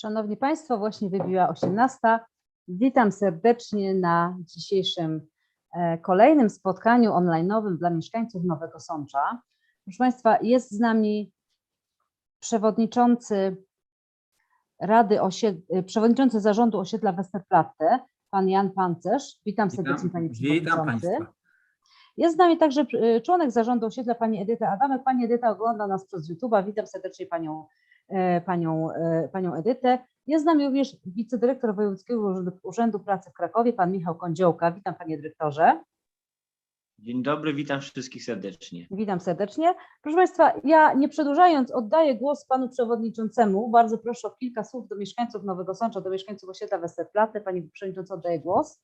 Szanowni Państwo, właśnie wybiła 18. Witam serdecznie na dzisiejszym e, kolejnym spotkaniu online'owym dla mieszkańców Nowego Sącza. Proszę Państwa, jest z nami przewodniczący Rady Osied... przewodniczący Zarządu Osiedla Westerplatte, pan Jan Pancerz. Witam serdecznie Panie Witam Przewodniczący. Państwa. Jest z nami także y, członek zarządu osiedla pani Edyta Adamek. Pani Edyta ogląda nas przez YouTube'a. Witam serdecznie panią, e, panią, e, panią Edytę. Jest z nami również wicedyrektor Wojewódzkiego Urzędu, Urzędu Pracy w Krakowie, pan Michał Kądziołka. Witam panie dyrektorze. Dzień dobry, witam wszystkich serdecznie. Witam serdecznie. Proszę Państwa, ja nie przedłużając, oddaję głos panu przewodniczącemu. Bardzo proszę o kilka słów do mieszkańców Nowego Sącza, do mieszkańców osiedla Westerplatte. Pani przewodnicząca, oddaję głos.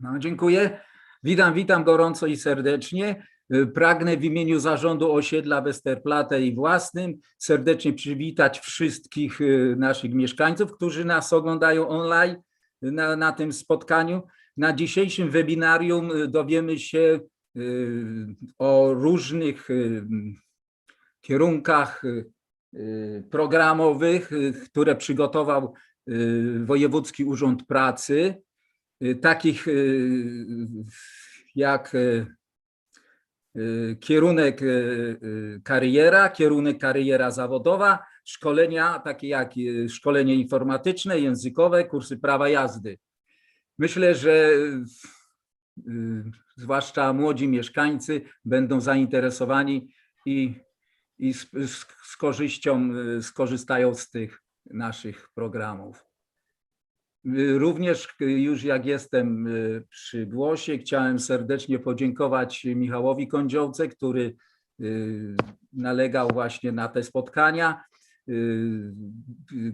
No, dziękuję. Witam, witam gorąco i serdecznie. Y, Pragnę w imieniu Zarządu Osiedla Westerplatte i własnym serdecznie przywitać wszystkich y, naszych mieszkańców, którzy nas oglądają online na, na tym spotkaniu. Na dzisiejszym webinarium dowiemy się o różnych kierunkach programowych, które przygotował Wojewódzki Urząd Pracy takich jak kierunek y, y, kariera, kierunek kariera zawodowa, szkolenia takie jak y, szkolenie informatyczne, językowe, kursy prawa jazdy. Myślę, że y, zwłaszcza młodzi mieszkańcy będą zainteresowani i, i z, z, z korzyścią y, skorzystają z tych naszych programów. Również y, już jak jestem y, przy głosie, chciałem serdecznie podziękować Michałowi Kądziołce, który y, nalegał właśnie na te spotkania.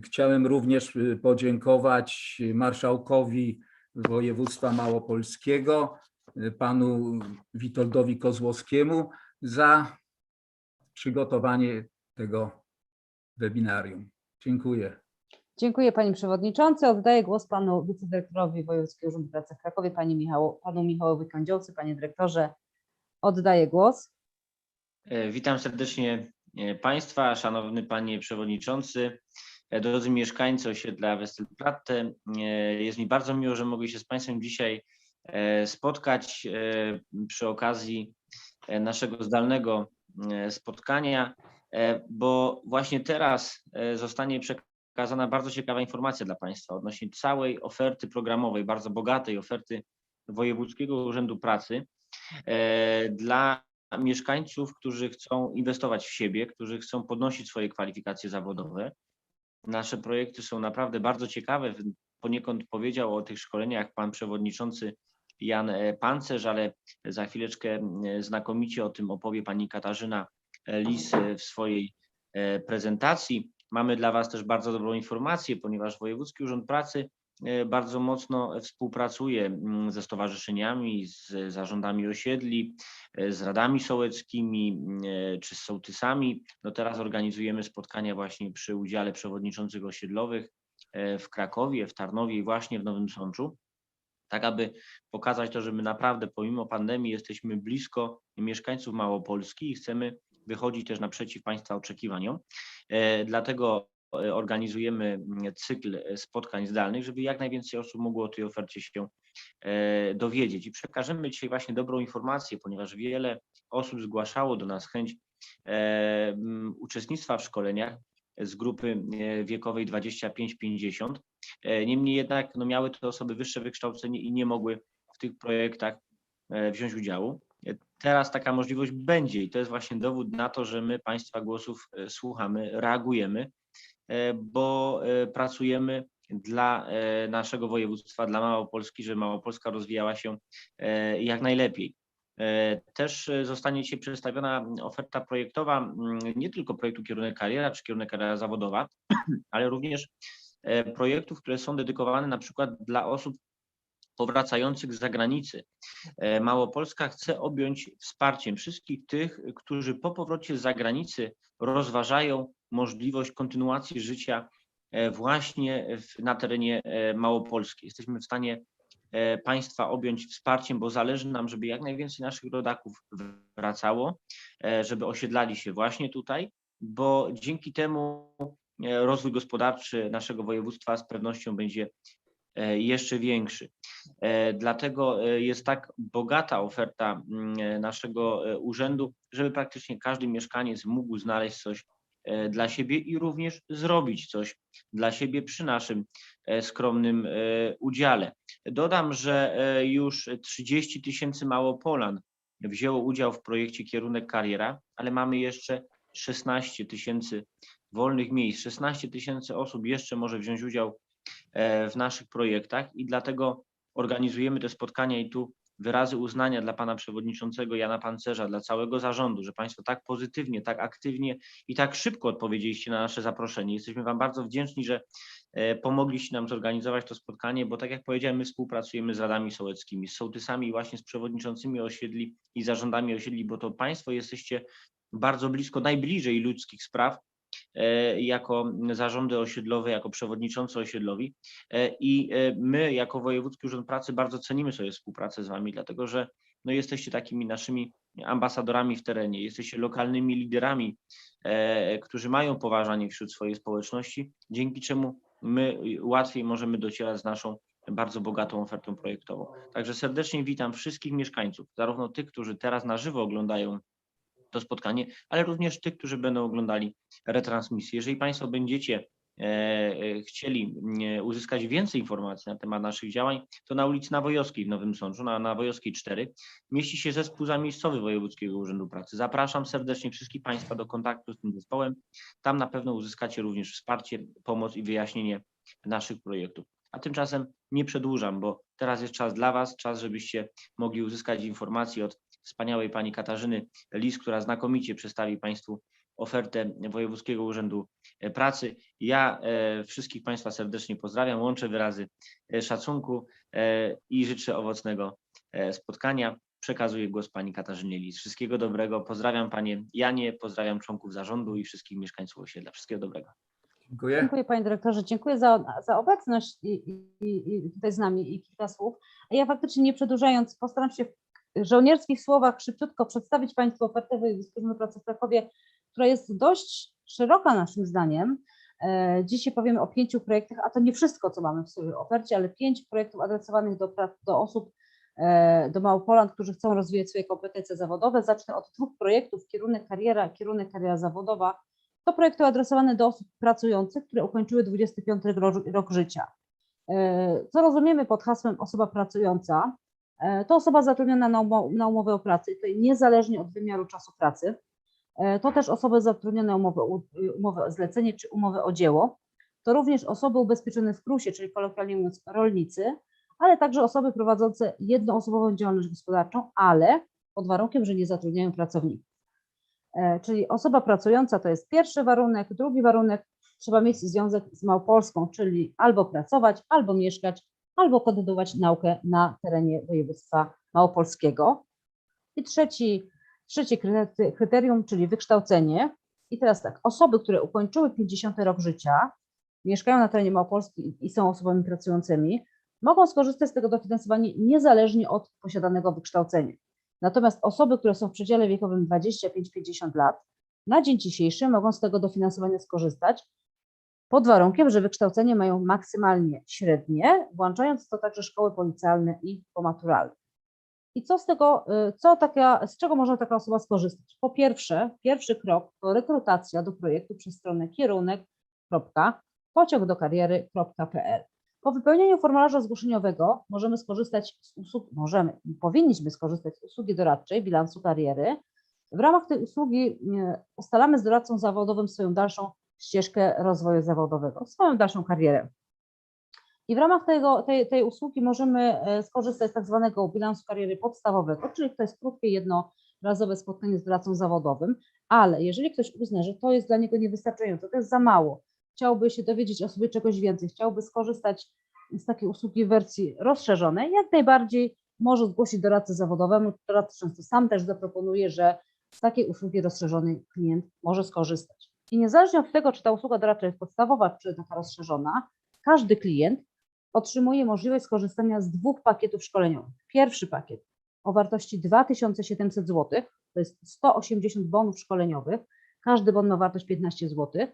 Chciałem również podziękować marszałkowi województwa małopolskiego, panu Witoldowi Kozłowskiemu za przygotowanie tego webinarium. Dziękuję. Dziękuję Panie Przewodniczący. Oddaję głos Panu Wicedyrektorowi Wojewódzkiego Urzędu Pracy w Krakowie, Panie Panu Michałowi Kądziołcy. Panie Dyrektorze, oddaję głos. E, Witam serdecznie e, Państwa, szanowny Panie Przewodniczący, e, drodzy mieszkańcy osiedla Westerplatte. Jest mi bardzo miło, że mogę się z Państwem dzisiaj spotkać przy okazji naszego zdalnego spotkania, bo właśnie teraz zostanie przekazana bardzo ciekawa informacja dla Państwa odnośnie całej oferty programowej, bardzo bogatej oferty Wojewódzkiego Urzędu Pracy e, dla mieszkańców, którzy chcą inwestować w siebie, którzy chcą podnosić swoje kwalifikacje zawodowe. Nasze projekty są naprawdę bardzo ciekawe. Poniekąd powiedział o tych szkoleniach pan przewodniczący Jan e, Pancerz, ale za chwileczkę znakomicie o tym opowie pani Katarzyna e, Lis w swojej prezentacji. Mamy dla Was też bardzo dobrą informację, ponieważ Wojewódzki Urząd Pracy e, bardzo mocno współpracuje mm, ze stowarzyszeniami, z zarządami osiedli, e, z radami sołeckimi e, czy z sołtysami. No teraz organizujemy spotkania właśnie przy udziale przewodniczących osiedlowych w Krakowie, w Tarnowie i właśnie w Nowym Sączu. Tak, aby pokazać to, że my naprawdę pomimo pandemii jesteśmy blisko mieszkańców Małopolski i chcemy wychodzić też naprzeciw Państwa oczekiwaniom. E, Dlatego e, organizujemy mm, cykl e, spotkań zdalnych, żeby jak najwięcej osób mogło o tej ofercie się dowiedzieć. I przekażemy dzisiaj właśnie dobrą informację, ponieważ wiele osób zgłaszało do nas chęć e, m, uczestnictwa w szkoleniach z grupy wiekowej 25-50. E, Niemniej jednak no, miały te osoby wyższe wykształcenie i nie mogły w tych projektach wziąć udziału. Teraz taka możliwość będzie i to jest właśnie dowód na to, że my Państwa głosów e, słuchamy, reagujemy, e, bo e, pracujemy dla naszego województwa, dla Małopolski, żeby Małopolska rozwijała się jak najlepiej. Też zostanie dzisiaj przedstawiona oferta projektowa mm, nie tylko projektu kierunek kariera czy kierunek kariera zawodowa, ale również projektów, które są dedykowane na przykład dla osób powracających z zagranicy. E, Małopolska chce objąć wsparciem wszystkich tych, którzy po powrocie z zagranicy rozważają możliwość kontynuacji życia e, właśnie w, na terenie e, Małopolski. Jesteśmy w stanie państwa objąć wsparciem, bo zależy nam, żeby jak najwięcej naszych rodaków wracało, żeby osiedlali się właśnie tutaj, bo dzięki temu rozwój gospodarczy naszego województwa z pewnością będzie jeszcze większy. E, Dlatego e, jest tak bogata oferta mm, e, naszego e, urzędu, żeby praktycznie każdy mieszkaniec mógł znaleźć coś e, dla siebie i również zrobić coś dla siebie przy naszym e, skromnym e, udziale. Dodam, że e, już 30 tysięcy Małopolan wzięło udział w projekcie Kierunek Kariera, ale mamy jeszcze 16 tysięcy wolnych miejsc. 16 tysięcy osób jeszcze może wziąć udział e, w naszych projektach i dlatego organizujemy te spotkania i tu wyrazy uznania dla pana przewodniczącego Jana Pancerza, dla całego zarządu, że państwo tak pozytywnie, tak aktywnie i tak szybko odpowiedzieliście na nasze zaproszenie. Jesteśmy wam bardzo wdzięczni, że e, pomogliście nam zorganizować to spotkanie, bo tak jak powiedziałem, my współpracujemy z radami sołeckimi, z sołtysami i właśnie z przewodniczącymi osiedli i zarządami osiedli, bo to państwo jesteście bardzo blisko, najbliżej ludzkich spraw e, jako zarządy osiedlowe, jako przewodniczący osiedlowi E, i e, my jako Wojewódzki Urząd Pracy bardzo cenimy sobie współpracę z wami, dlatego że no, jesteście takimi naszymi ambasadorami w terenie, jesteście lokalnymi liderami, e, którzy mają poważanie wśród swojej społeczności, dzięki czemu my łatwiej możemy docierać z naszą bardzo bogatą ofertą projektową. Także serdecznie witam wszystkich mieszkańców, zarówno tych, którzy teraz na żywo oglądają to spotkanie, ale również tych, którzy będą oglądali retransmisję. Jeżeli Państwo będziecie e, e, chcieli mm, uzyskać więcej informacji na temat naszych działań, to na ulicy Nawojowskiej w Nowym Sączu, na Nawojowskiej 4, mieści się zespół zamiejscowy Wojewódzkiego Urzędu Pracy. Zapraszam serdecznie wszystkich Państwa do kontaktu z tym zespołem. Tam na pewno uzyskacie również wsparcie, pomoc i wyjaśnienie naszych projektów. A tymczasem nie przedłużam, bo teraz jest czas dla Was, czas, żebyście mogli uzyskać informacje od wspaniałej pani Katarzyny Lis, która znakomicie przedstawi Państwu ofertę Wojewódzkiego Urzędu e, Pracy. Ja e, wszystkich Państwa serdecznie pozdrawiam, łączę wyrazy e, szacunku i życzę owocnego spotkania. Przekazuję głos pani Katarzynie Lis. Wszystkiego dobrego. Pozdrawiam panie Janie, pozdrawiam członków zarządu i wszystkich mieszkańców osiedla. Wszystkiego dobrego. Dziękuję. Dziękuję panie dyrektorze, dziękuję za, za obecność i, i, i tutaj z nami i kilka słów. Ja faktycznie nie przedłużając, postaram się żołnierskich słowach szybciutko przedstawić Państwu ofertę Urzędu Pracy w Krakowie, która jest dość szeroka naszym zdaniem. E, Dzisiaj powiemy o pięciu projektach, a to nie wszystko, co mamy w swojej ofercie, ale pięć projektów adresowanych do, do osób, e, do Małopolan, którzy chcą rozwijać swoje kompetencje zawodowe. Zacznę od dwóch projektów, kierunek kariera, kierunek kariera zawodowa. To projekty adresowane do osób pracujących, które ukończyły 25 rok, rok życia. E, Co rozumiemy pod hasłem osoba pracująca? E, To osoba zatrudniona na, umo- na umowę o pracę, tutaj niezależnie od wymiaru czasu pracy. E, To też osoby zatrudnione na umowę, umowę o zlecenie czy umowę o dzieło. To również osoby ubezpieczone w KRUS-ie, czyli kolokwialnie mówiąc rolnicy, ale także osoby prowadzące jednoosobową działalność gospodarczą, ale pod warunkiem, że nie zatrudniają pracowników. E, Czyli osoba pracująca to jest pierwszy warunek, drugi warunek trzeba mieć związek z Małopolską, czyli albo pracować, albo mieszkać, albo kontynuować naukę na terenie województwa małopolskiego. I trzeci, trzecie kryte- kryterium, czyli wykształcenie. I teraz tak, osoby, które ukończyły 50 rok życia, mieszkają na terenie Małopolski i są osobami pracującymi, mogą skorzystać z tego dofinansowania niezależnie od posiadanego wykształcenia. Natomiast osoby, które są w przedziale wiekowym 25-50 lat, na dzień dzisiejszy mogą z tego dofinansowania skorzystać pod warunkiem, że wykształcenie mają maksymalnie średnie, włączając to także szkoły policjalne i pomaturalne. I co z tego, y, co taka, z czego może taka osoba skorzystać? Po pierwsze, pierwszy krok to rekrutacja do projektu przez stronę kierunek.pociągdokariery.pl. Po wypełnieniu formularza zgłoszeniowego możemy skorzystać z usług, możemy, powinniśmy skorzystać z usługi doradczej bilansu kariery. W ramach tej usługi y, ustalamy z doradcą zawodowym swoją dalszą ścieżkę rozwoju zawodowego, swoją dalszą karierę. I w ramach tego, tej, tej usługi możemy e, skorzystać z tak zwanego bilansu kariery podstawowego, czyli to jest krótkie, jednorazowe spotkanie z doradcą zawodowym, ale jeżeli ktoś uzna, że to jest dla niego niewystarczające, to jest za mało, chciałby się dowiedzieć o sobie czegoś więcej, chciałby skorzystać z takiej usługi w wersji rozszerzonej, jak najbardziej może zgłosić doradcę zawodowemu. Doradca często sam też zaproponuje, że z takiej usługi rozszerzonej klient może skorzystać. I niezależnie od tego, czy ta usługa doradcza jest podstawowa, czy taka rozszerzona, każdy klient otrzymuje możliwość skorzystania z dwóch pakietów szkoleniowych. Pierwszy pakiet o wartości 2700 zł, to jest 180 bonów szkoleniowych, każdy bon ma wartość 15 zł.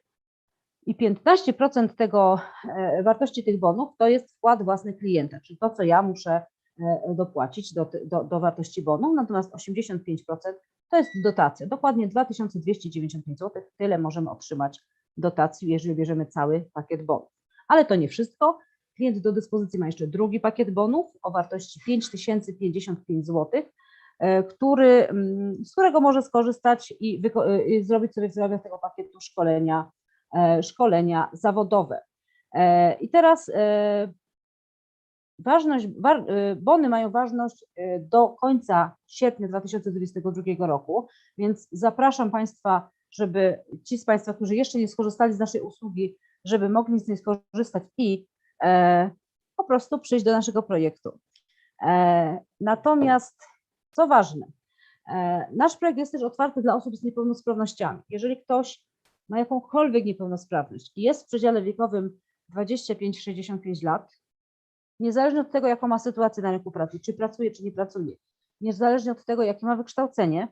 I 15% tego e, wartości tych bonów to jest wkład własny klienta, czyli to, co ja muszę e, dopłacić do, do, do wartości bonu, natomiast 85% to jest dotacja. Dokładnie 2295 zł. Tyle możemy otrzymać dotacji, jeżeli bierzemy cały pakiet bonów. Ale to nie wszystko. Klient do dyspozycji ma jeszcze drugi pakiet bonów o wartości 5055 zł, e, który, mm, z którego może skorzystać i, e, i zrobić sobie w ramach tego pakietu szkolenia, e, szkolenia zawodowe. I teraz ważność, e, bony mają ważność e, do końca sierpnia 2022 roku, więc zapraszam Państwa, żeby ci z Państwa, którzy jeszcze nie skorzystali z naszej usługi, żeby mogli z niej skorzystać i e, po prostu przyjść do naszego projektu. E, natomiast, co ważne, e, nasz projekt jest też otwarty dla osób z niepełnosprawnościami. Jeżeli ktoś ma jakąkolwiek niepełnosprawność i jest w przedziale wiekowym 25-65 lat, niezależnie od tego, jaką ma sytuację na rynku pracy, czy pracuje, czy nie pracuje, niezależnie od tego, jakie ma wykształcenie,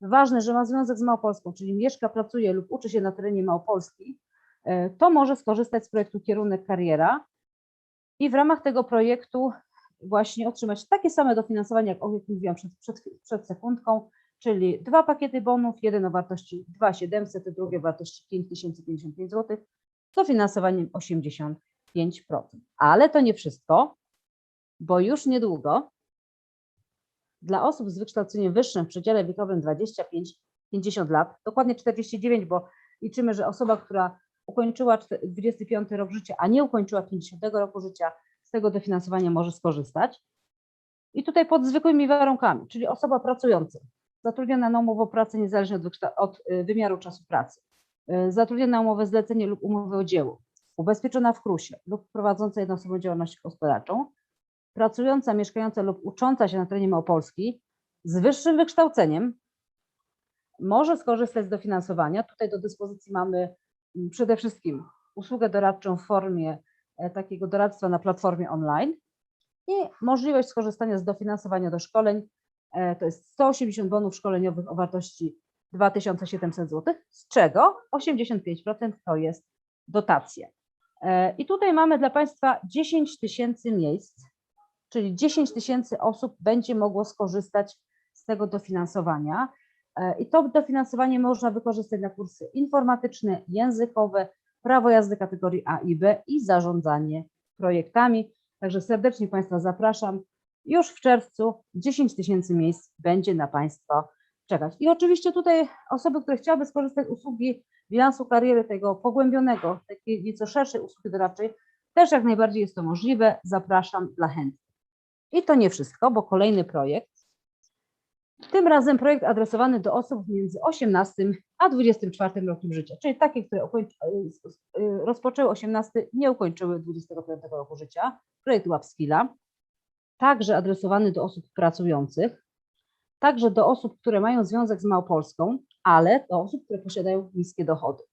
ważne, że ma związek z Małopolską, czyli mieszka, pracuje lub uczy się na terenie Małopolski, e, to może skorzystać z projektu Kierunek Kariera i w ramach tego projektu właśnie otrzymać takie same dofinansowanie, jak o jakim mówiłam przed, przed, przed sekundką, czyli dwa pakiety bonów, jeden o wartości 2700, drugi o wartości 5055 zł, dofinansowaniem 85%. Ale to nie wszystko, bo już niedługo dla osób z wykształceniem wyższym w przedziale wiekowym 25-50 lat, dokładnie 49, bo liczymy, że osoba, która ukończyła czte- 25 rok życia, a nie ukończyła 50 roku życia, z tego dofinansowania może skorzystać. I tutaj pod zwykłymi warunkami, czyli osoba pracująca, zatrudniona na umowę o pracę niezależnie od, od y, wymiaru czasu pracy, y, zatrudniona na umowę zlecenie lub umowę o dzieło, ubezpieczona w KRUS-ie lub prowadząca jednoosobową działalność gospodarczą, pracująca, mieszkająca lub ucząca się na terenie Małopolski z wyższym wykształceniem może skorzystać z dofinansowania. Tutaj do dyspozycji mamy mm, przede wszystkim usługę doradczą w formie e, takiego doradztwa na platformie online i możliwość skorzystania z dofinansowania do szkoleń. E, To jest 180 bonów szkoleniowych o wartości 2700 zł, z czego 85% to jest dotacja. E, I tutaj mamy dla Państwa 10 tysięcy miejsc, czyli 10 tysięcy osób będzie mogło skorzystać z tego dofinansowania. E, I to dofinansowanie można wykorzystać na kursy informatyczne, językowe, prawo jazdy kategorii A i B i zarządzanie projektami. Także serdecznie Państwa zapraszam. Już w czerwcu 10 tysięcy miejsc będzie na Państwa czekać. I oczywiście tutaj osoby, które chciałyby skorzystać z usługi bilansu kariery, tego pogłębionego, takiej nieco szerszej usługi doradczej, też jak najbardziej jest to możliwe. Zapraszam dla chętnych. I to nie wszystko, bo kolejny projekt tym razem projekt adresowany do osób między 18 a 24 rokiem życia, czyli takie, które y, rozpoczęły 18, nie ukończyły 25 roku życia. Projekt Łapskilla, także adresowany do osób pracujących, także do osób, które mają związek z Małopolską, ale do osób, które posiadają niskie dochody.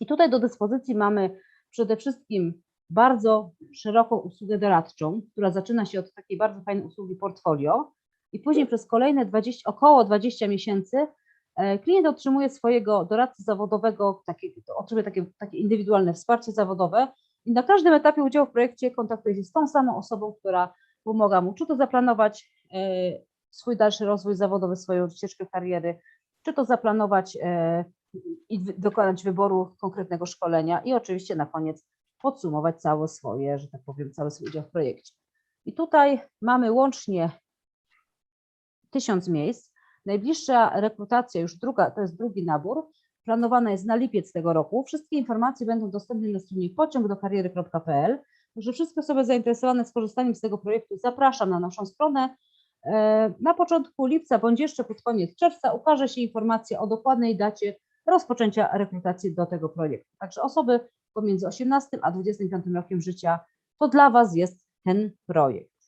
I tutaj do dyspozycji mamy przede wszystkim bardzo szeroką usługę doradczą, która zaczyna się od takiej bardzo fajnej usługi portfolio, i później przez kolejne 20, około 20 miesięcy e, klient otrzymuje swojego doradcę zawodowego, takie, otrzymuje takie, takie indywidualne wsparcie zawodowe i na każdym etapie udziału w projekcie kontaktuje się z tą samą osobą, która pomaga mu, czy to zaplanować e, swój dalszy rozwój zawodowy, swoją ścieżkę kariery, czy to zaplanować e, i dokonać wyboru konkretnego szkolenia i oczywiście na koniec podsumować całe swoje, że tak powiem, cały swój udział w projekcie. I tutaj mamy łącznie tysiąc miejsc. Najbliższa rekrutacja, już druga, to jest drugi nabór, planowana jest na lipiec tego roku. Wszystkie informacje będą dostępne na stronie pociągdokariery.pl. Także wszystkie osoby zainteresowane skorzystaniem z tego projektu zapraszam na naszą stronę. E, Na początku lipca bądź jeszcze pod koniec czerwca ukaże się informacja o dokładnej dacie rozpoczęcia rekrutacji do tego projektu. Także osoby pomiędzy 18 a 25 rokiem życia, to dla Was jest ten projekt.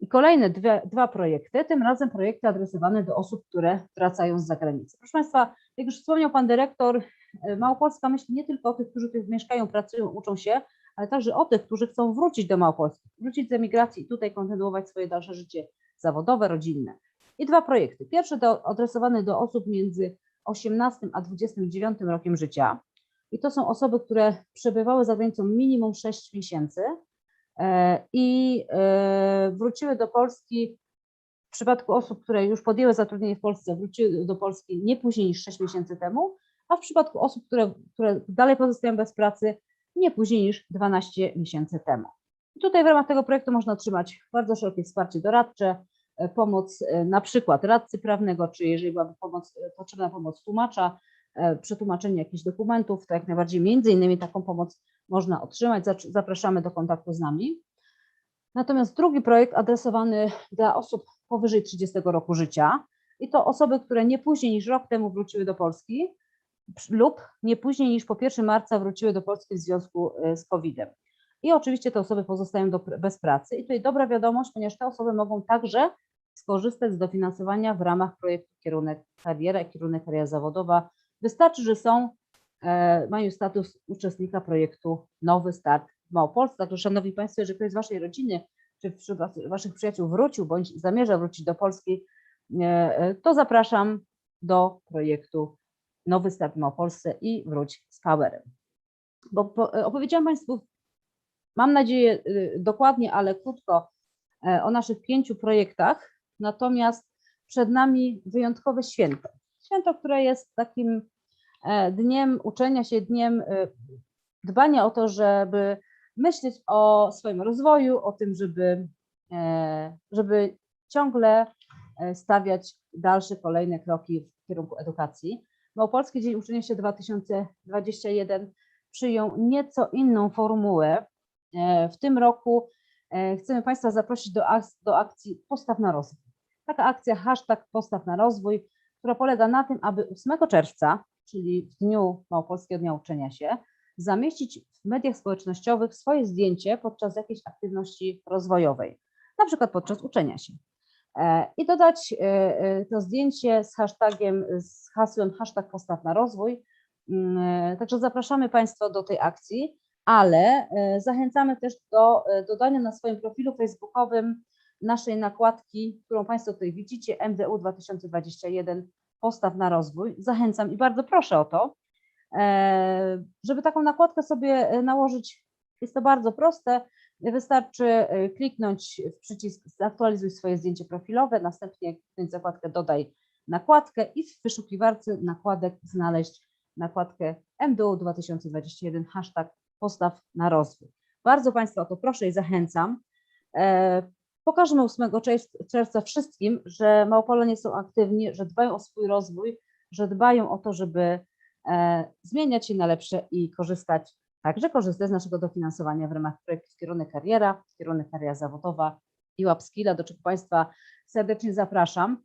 I kolejne dwie, dwa projekty, tym razem projekty adresowane do osób, które wracają z zagranicy. Proszę Państwa, jak już wspomniał Pan Dyrektor, e, Małopolska myśli nie tylko o tych, którzy tu mieszkają, pracują, uczą się, ale także o tych, którzy chcą wrócić do Małopolski, wrócić z emigracji i tutaj kontynuować swoje dalsze życie zawodowe, rodzinne. I dwa projekty. Pierwszy to adresowany do osób między 18 a 29 rokiem życia. i to są osoby, które przebywały za granicą minimum 6 miesięcy e, i e, wróciły do Polski w przypadku osób, które już podjęły zatrudnienie w Polsce, wróciły do Polski nie później niż 6 miesięcy temu, a w przypadku osób, które, które dalej pozostają bez pracy, nie później niż 12 miesięcy temu. I tutaj w ramach tego projektu można otrzymać bardzo szerokie wsparcie doradcze, e, pomoc e, na przykład radcy prawnego, czy jeżeli byłaby pomoc, e, potrzebna pomoc tłumacza, przetłumaczenie jakichś dokumentów, to jak najbardziej między innymi taką pomoc można otrzymać. Zapraszamy do kontaktu z nami. Natomiast drugi projekt adresowany dla osób powyżej 30 roku życia i to osoby, które nie później niż rok temu wróciły do Polski lub nie później niż po 1 marca wróciły do Polski w związku e, z COVID-em. I oczywiście te osoby pozostają do, bez pracy. I tutaj dobra wiadomość, ponieważ te osoby mogą także skorzystać z dofinansowania w ramach projektu Kierunek Kariera i Kierunek Kariera Zawodowa. Wystarczy, że są, e, mają status uczestnika projektu Nowy Start w Małopolsce. Także Szanowni Państwo, jeżeli ktoś z Waszej rodziny czy wśród was- Waszych przyjaciół wrócił bądź zamierza wrócić do Polski, e, e, to zapraszam do projektu Nowy Start Małopolsce i wróć z powerem. Bo e, opowiedziałam Państwu, mam nadzieję y, dokładnie, ale krótko e, o naszych pięciu projektach, natomiast przed nami wyjątkowe święto. Święto, które jest takim e, dniem uczenia się, dniem e, dbania o to, żeby myśleć o swoim rozwoju, o tym, żeby, e, żeby ciągle e, stawiać dalsze, kolejne kroki w kierunku edukacji. Małopolski Dzień Uczenia się 2021 przyjął nieco inną formułę. E, W tym roku e, chcemy Państwa zaprosić do, ak- do akcji Postaw na rozwój. Taka akcja hashtag Postaw na rozwój, która polega na tym, aby 8 czerwca, czyli w dniu Małopolskiego Dnia Uczenia się, zamieścić w mediach społecznościowych swoje zdjęcie podczas jakiejś aktywności rozwojowej, na przykład podczas uczenia się. E, I dodać e, e, to zdjęcie z hashtagiem, z hasłem hashtag postaw na rozwój. Mm, Także zapraszamy Państwa do tej akcji, ale zachęcamy też do dodania na swoim profilu facebookowym naszej nakładki, którą Państwo tutaj widzicie, MDU 2021 Postaw na rozwój. Zachęcam i bardzo proszę o to, żeby taką nakładkę sobie nałożyć. Jest to bardzo proste. Wystarczy e, kliknąć w przycisk zaktualizuj swoje zdjęcie profilowe, następnie kliknąć zakładkę dodaj nakładkę i w wyszukiwarce nakładek znaleźć nakładkę MDU 2021 hashtag postaw na rozwój. Bardzo Państwa o to proszę i zachęcam. E, Pokażmy 8 czerw- czerwca wszystkim, że Małopolanie są aktywni, że dbają o swój rozwój, że dbają o to, żeby e, zmieniać się na lepsze i korzystać, także korzystać z naszego dofinansowania w ramach projektu Kierunek Kariera, Kierunek Kariera Zawodowa i Łapskilla, do czego Państwa serdecznie zapraszam.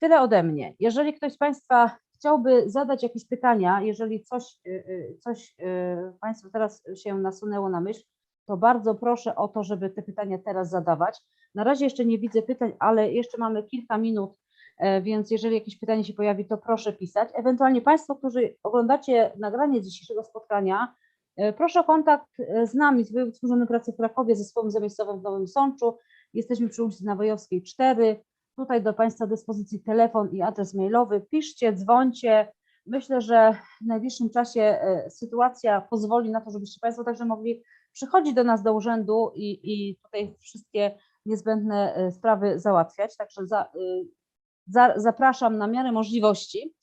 Tyle ode mnie. Jeżeli ktoś z Państwa chciałby zadać jakieś pytania, jeżeli coś, y, y, coś y, Państwu teraz się nasunęło na myśl, to bardzo proszę o to, żeby te pytania teraz zadawać. Na razie jeszcze nie widzę pytań, ale jeszcze mamy kilka minut, e, więc jeżeli jakieś pytanie się pojawi, to proszę pisać. Ewentualnie Państwo, którzy oglądacie nagranie dzisiejszego spotkania, proszę o kontakt e, z nami, z Wojewódzkim Urzędem Pracy w Krakowie, zespołem zamiejscowym w Nowym Sączu. Jesteśmy przy ulicy Nawojowskiej 4. Tutaj do Państwa dyspozycji telefon i adres mailowy. Piszcie, dzwońcie. Myślę, że w najbliższym czasie e, sytuacja pozwoli na to, żebyście Państwo także mogli przychodzić do nas do urzędu i, i tutaj wszystkie niezbędne e, sprawy załatwiać. Także za, za, zapraszam na miarę możliwości.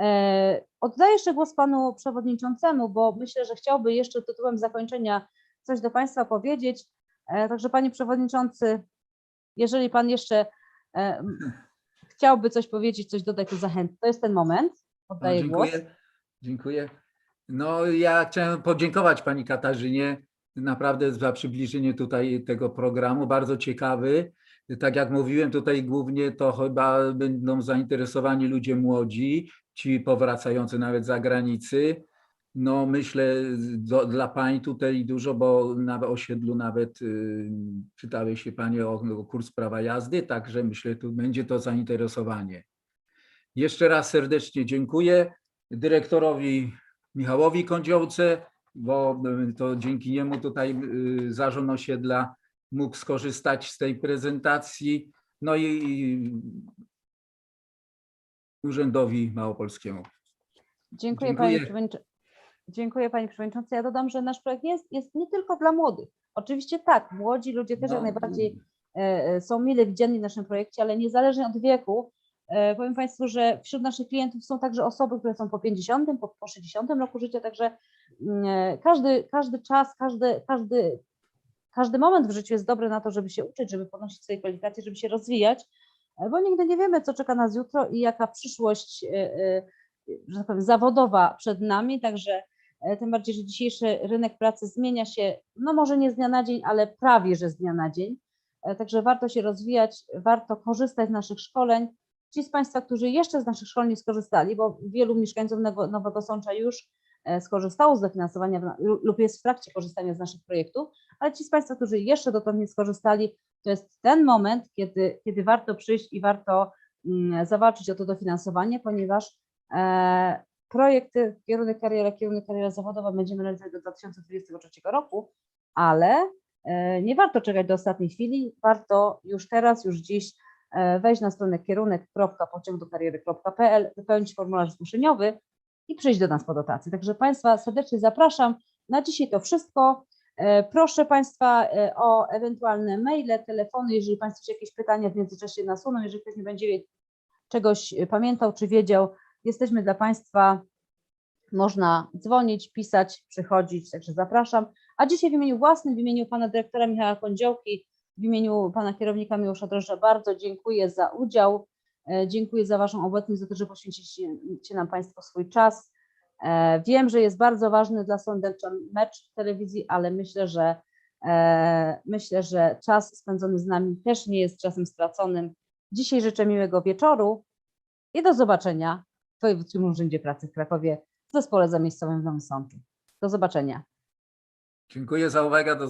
E, Oddaję jeszcze głos panu przewodniczącemu, bo myślę, że chciałby jeszcze tytułem zakończenia coś do Państwa powiedzieć. E, Także panie przewodniczący, jeżeli pan jeszcze e, chciałby coś powiedzieć, coś dodać, to zachęcam. To jest ten moment. No, Oddaję głos. dziękuję. Dziękuję. No ja chciałem podziękować Pani Katarzynie naprawdę za przybliżenie tutaj tego programu, bardzo ciekawy. Tak jak mówiłem, tutaj głównie to chyba będą zainteresowani ludzie młodzi, ci powracający nawet z zagranicy. No myślę do, dla Pań tutaj dużo, bo na osiedlu nawet y, czytały się Panie o, o kurs prawa jazdy, także myślę, tu będzie to zainteresowanie. Jeszcze raz serdecznie dziękuję dyrektorowi Michałowi Kądziołce, bo y, to dzięki niemu tutaj y, zarząd osiedla mógł skorzystać z tej prezentacji, no i Urzędowi Małopolskiemu. Dziękuję panie Dziękuję. przewodniczący. Dziękuję Pani Przewodnicząca. Ja dodam, że nasz projekt jest, jest nie tylko dla młodych. Oczywiście tak, młodzi ludzie też jak No, najbardziej e, e, są mile widziani w naszym projekcie, ale niezależnie od wieku, e, powiem Państwu, że wśród naszych klientów są także osoby, które są po 50, po, po 60 roku życia, także mm, każdy, każdy czas, każdy, każdy, każdy moment w życiu jest dobry na to, żeby się uczyć, żeby podnosić swoje kwalifikacje, żeby się rozwijać, bo nigdy nie wiemy, co czeka nas jutro i jaka przyszłość, e, e, że tak powiem, zawodowa przed nami, także e, tym bardziej, że dzisiejszy rynek pracy zmienia się, no może nie z dnia na dzień, ale prawie, że z dnia na dzień. Także warto się rozwijać, warto korzystać z naszych szkoleń. Ci z Państwa, którzy jeszcze z naszych szkoleń nie skorzystali, bo wielu mieszkańców Nowego Sącza już skorzystało z dofinansowania lub jest w trakcie korzystania z naszych projektów, ale ci z Państwa, którzy jeszcze dotąd nie skorzystali, to jest ten moment, kiedy, kiedy warto przyjść i warto mm, zawalczyć o to dofinansowanie, ponieważ e, projekty kierunek kariera, kierunek kariera zawodowa będziemy realizować do 2023 roku, ale e, nie warto czekać do ostatniej chwili, warto już teraz, już dziś e, wejść na stronę kierunek.pociągdokariery.pl, wypełnić formularz zgłoszeniowy i przyjść do nas po dotację. Także Państwa serdecznie zapraszam. Na dzisiaj to wszystko. E, Proszę Państwa e, o ewentualne maile, telefony, jeżeli Państwo się jakieś pytania w międzyczasie nasuną, jeżeli ktoś nie będzie czegoś pamiętał czy wiedział, jesteśmy dla Państwa, można dzwonić, pisać, przychodzić, także zapraszam. A dzisiaj w imieniu własnym, w imieniu Pana Dyrektora Michała Kądziołki, w imieniu Pana Kierownika Miłosza Drożdża bardzo dziękuję za udział, e, dziękuję za Waszą obecność, za to, że poświęciliście nam Państwo swój czas. E, Wiem, że jest bardzo ważny dla sądecza mecz w telewizji, ale myślę, że e, myślę, że czas spędzony z nami też nie jest czasem straconym. Dzisiaj życzę miłego wieczoru i do zobaczenia w Wojewódzkim Urzędzie Pracy w Krakowie w zespole zamiejscowym w Nowym Sączu. Do zobaczenia. Dziękuję za uwagę. Do